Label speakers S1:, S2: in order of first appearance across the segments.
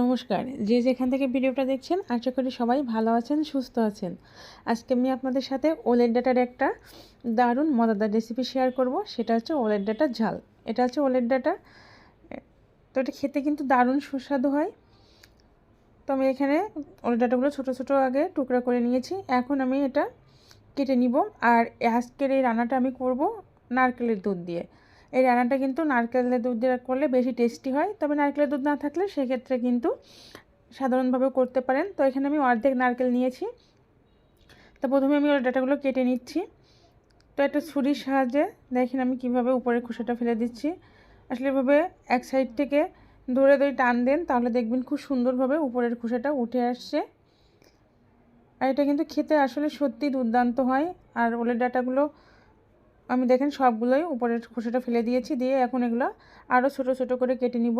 S1: নমস্কার। যে যেখান থেকে ভিডিওটা দেখছেন, আশা করি সবাই ভালো আছেন, সুস্থ আছেন। আজকে আমি আপনাদের সাথে ওলের ডাটার একটা দারুণ, মজাদার রেসিপি শেয়ার করব। সেটা হচ্ছে ওলের ডাটার ঝাল। এটা হচ্ছে ওলের ডাটা। তো এটা খেতে কিন্তু দারুণ সুস্বাদু হয়। তো আমি এখানে ওলের ডাটাগুলো ছোটো ছোটো আগে টুকরা করে নিয়েছি। এখন আমি এটা কেটে নিব। আর আজকের এই রান্নাটা আমি করব নারকেলের দুধ দিয়ে। এই রান্নাটা কিন্তু নারকেলের দুধ দিয়ে করলে বেশি টেস্টি হয়। তবে নারকেলের দুধ না থাকলে সেক্ষেত্রে কিন্তু সাধারণভাবে করতে পারেন। তো এখানে আমি অর্ধেক নারকেল নিয়েছি। তো প্রথমে আমি ডাটাগুলো কেটে নিচ্ছি। তো একটা ছুরির সাহায্যে দেখেন আমি কীভাবে উপরের খোসাটা ফেলে দিচ্ছি। আসলে এভাবে এক সাইড থেকে ধরে ধরে টান দেন, তাহলে দেখবেন খুব সুন্দরভাবে উপরের খোসাটা উঠে আসছে। আর এটা কিন্তু খেতে আসলে সত্যি দুর্দান্ত হয়। আর ওলের ডাটাগুলো আমি দেখেন সবগুলোই উপরের খোসাটা ফেলে দিয়েছি, দিয়ে এখন এগুলো আরও ছোট ছোট করে কেটে নিব।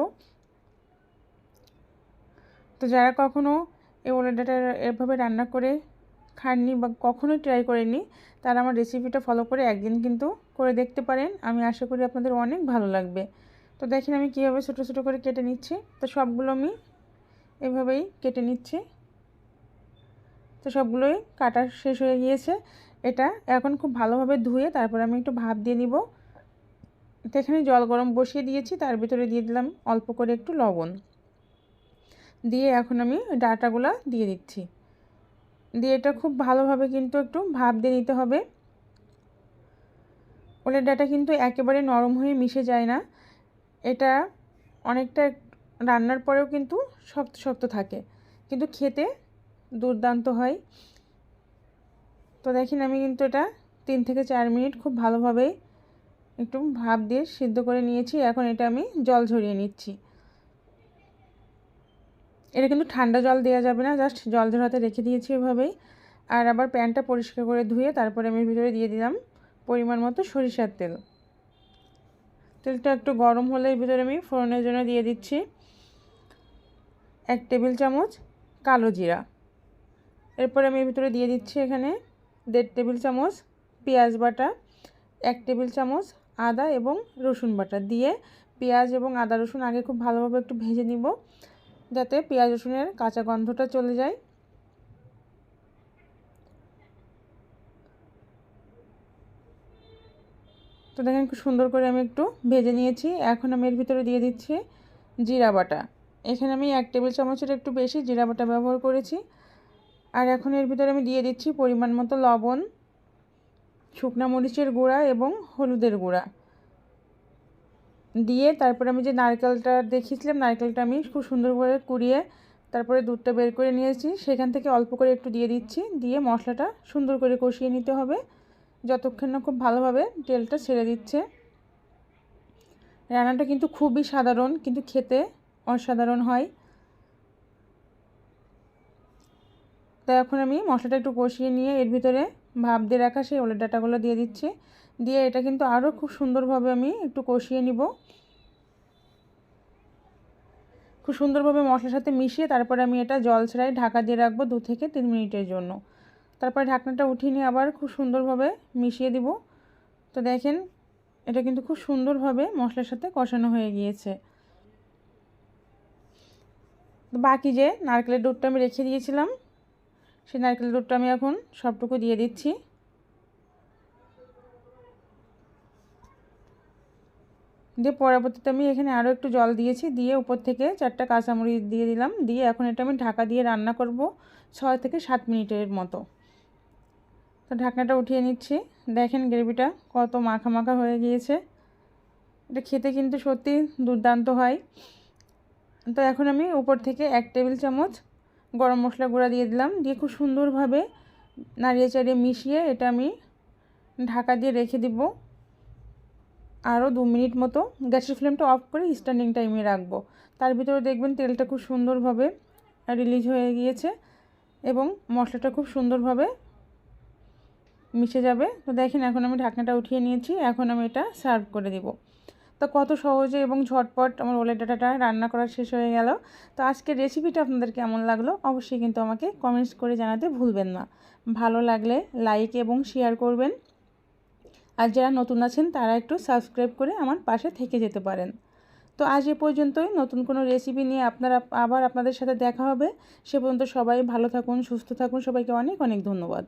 S1: তো যারা কখনও এই ওলের ডাটা এভাবে রান্না করে খাননি বা কখনোই ট্রাই করেনি তারা আমার রেসিপিটা ফলো করে একদিন কিন্তু করে দেখতে পারেন। আমি আশা করি আপনাদের অনেক ভালো লাগবে। তো দেখেন আমি কীভাবে ছোটো ছোটো করে কেটে নিচ্ছি। তো সবগুলো আমি এভাবেই কেটে নিচ্ছি। তো সবগুলোই কাটা শেষ হয়ে গিয়েছে। এটা এখন খুব ভালোভাবে ধুয়ে তারপর আমি একটু ভাপ দিয়ে নিব। তো এখানে জল গরম বসিয়ে দিয়েছি, তার ভিতরে দিয়ে দিলাম অল্প করে একটু লবণ। দিয়ে এখন আমি ডাটাগুলো দিয়ে দিচ্ছি। দিয়ে এটা খুব ভালোভাবে কিন্তু একটু ভাপ দিয়ে নিতে হবে। ওলের ডাটা কিন্তু একেবারে নরম হয়ে মিশে যায় না। এটা অনেকটা রান্নার পরেও কিন্তু শক্ত শক্ত থাকে। কিন্তু খেতে দুর্দান্ত হয়। তো দেখেন আমি কিন্তু এটা তিন থেকে চার মিনিট খুব ভালোভাবে একটু ভাপ দিয়ে সিদ্ধ করে নিয়েছি। এখন এটা আমি জল ঝরিয়ে নিচ্ছি। এটা কিন্তু ঠান্ডা জল দেওয়া যাবে না, জাস্ট জল ঝরাতে রেখে দিয়েছি এভাবেই। আর আবার প্যানটা পরিষ্কার করে ধুয়ে তারপরে আমি ভিতরে দিয়ে দিলাম পরিমাণ মতো সরিষার তেল। তেলটা একটু গরম হলে ভিতরে আমি ফোড়নের জন্য দিয়ে দিচ্ছি এক টেবিল চামচ কালো জিরা। এরপরে আমি ভিতরে দিয়ে দিচ্ছি এখানে দেড় টেবিল চামচ পেঁয়াজ বাটা, এক টেবিল চামচ আদা এবং রসুন বাটা। দিয়ে পেঁয়াজ এবং আদা রসুন আগে খুব ভালোভাবে একটু ভেজে নিব, যাতে পেঁয়াজ রসুনের কাঁচা গন্ধটা চলে যায়। তো দেখেন খুব সুন্দর করে আমি একটু ভেজে নিয়েছি। এখন আমি এর ভিতরে দিয়ে দিচ্ছি জিরা বাটা। এখানে আমি এক টেবিল চামচের একটু বেশি জিরা বাটা ব্যবহার করেছি। আর এখন এর ভিতরে আমি দিয়ে দিচ্ছি পরিমাণ মতো লবণ, শুকনা মরিচের গুঁড়া এবং হলুদের গুঁড়া। দিয়ে তারপরে আমি যে নারকেলটা দেখিয়েছিলাম, নারকেলটা আমি খুব সুন্দর করে কুড়িয়ে তারপরে দুধটা বের করে নিয়েছি। সেখান থেকে অল্প করে একটু দিয়ে দিচ্ছি। দিয়ে মশলাটা সুন্দর করে কষিয়ে নিতে হবে। যতক্ষণ না খুব ভালোভাবে তেলটা ছেড়ে দিচ্ছে। রান্নাটা কিন্তু খুবই সাধারণ, কিন্তু খেতে অসাধারণ হয়। তো এখন আমি মশলাটা একটু কষিয়ে নিয়ে এর ভিতরে ভাপ দিয়ে রাখা সেই ওলের ডাটাগুলো দিয়ে দিচ্ছি। দিয়ে এটা কিন্তু আরও খুব সুন্দরভাবে আমি একটু কষিয়ে নিব। খুব সুন্দরভাবে মশলার সাথে মিশিয়ে তারপরে আমি এটা জল ছাড়াই ঢাকা দিয়ে রাখব দু থেকে তিন মিনিটের জন্য। তারপরে ঢাকনাটা উঠিয়ে নিয়ে আবার খুব সুন্দরভাবে মিশিয়ে দিব। তো দেখেন, এটা কিন্তু খুব সুন্দরভাবে মশলার সাথে কষানো হয়ে গিয়েছে। বাকি যে নারকেলের দুধটা আমি রেখে দিয়েছিলাম সেই নারকেল দুধটা আমি এখন সবটুকু দিয়ে দিচ্ছি। দিয়ে পরবর্তীতে আমি এখানে আরও একটু জল দিয়েছি, দিয়ে উপর থেকে চারটা কাঁচামরিচ দিয়ে দিলাম। দিয়ে এখন এটা আমি ঢাকা দিয়ে রান্না করব ছয় থেকে সাত মিনিটের মতো। তো ঢাকনাটা উঠিয়ে নিচ্ছি। দেখেন গ্রেভিটা কত মাখা মাখা হয়ে গিয়েছে। এটা খেতে কিন্তু সত্যি দুর্দান্ত হয়। তো এখন আমি উপর থেকে এক টেবিল চামচ গরম মশলা গুঁড়া দিয়ে দিলাম। দিয়ে খুব সুন্দরভাবে নাড়িয়ে চাড়িয়ে মিশিয়ে এটা আমি ঢাকা দিয়ে রেখে দিব। আরও দু মিনিট মতো। গ্যাসের ফ্লেমটা অফ করে স্ট্যান্ডিং টাইমে রাখব। তার ভিতরে দেখবেন তেলটা খুব সুন্দরভাবে রিলিজ হয়ে গিয়েছে এবং মশলাটা খুব সুন্দরভাবে মিশে যাবে। তো দেখেন এখন আমি ঢাকনাটা উঠিয়ে নিয়েছি। এখন আমি এটা সার্ভ করে দিব। তো কত সহজে এবং ঝটপট আমার ওলের ডাটাটা রান্না করা শেষ হয়ে গেল। তো আজকের রেসিপিটা আপনাদের কেমন লাগল অবশ্যই কিন্তু আমাকে কমেন্টস করে জানাতে ভুলবেন না। ভালো লাগলে লাইক এবং শেয়ার করবেন। আর যারা নতুন আছেন, তারা একটু সাবস্ক্রাইব করে আমার পাশে থেকে যেতে পারেন। তো আজ এ পর্যন্তই। নতুন কোনো রেসিপি নিয়ে আপনারা আবার আপনাদের সাথে দেখা হবে। সে পর্যন্ত সবাই ভালো থাকুন, সুস্থ থাকুন। সবাইকে অনেক অনেক ধন্যবাদ।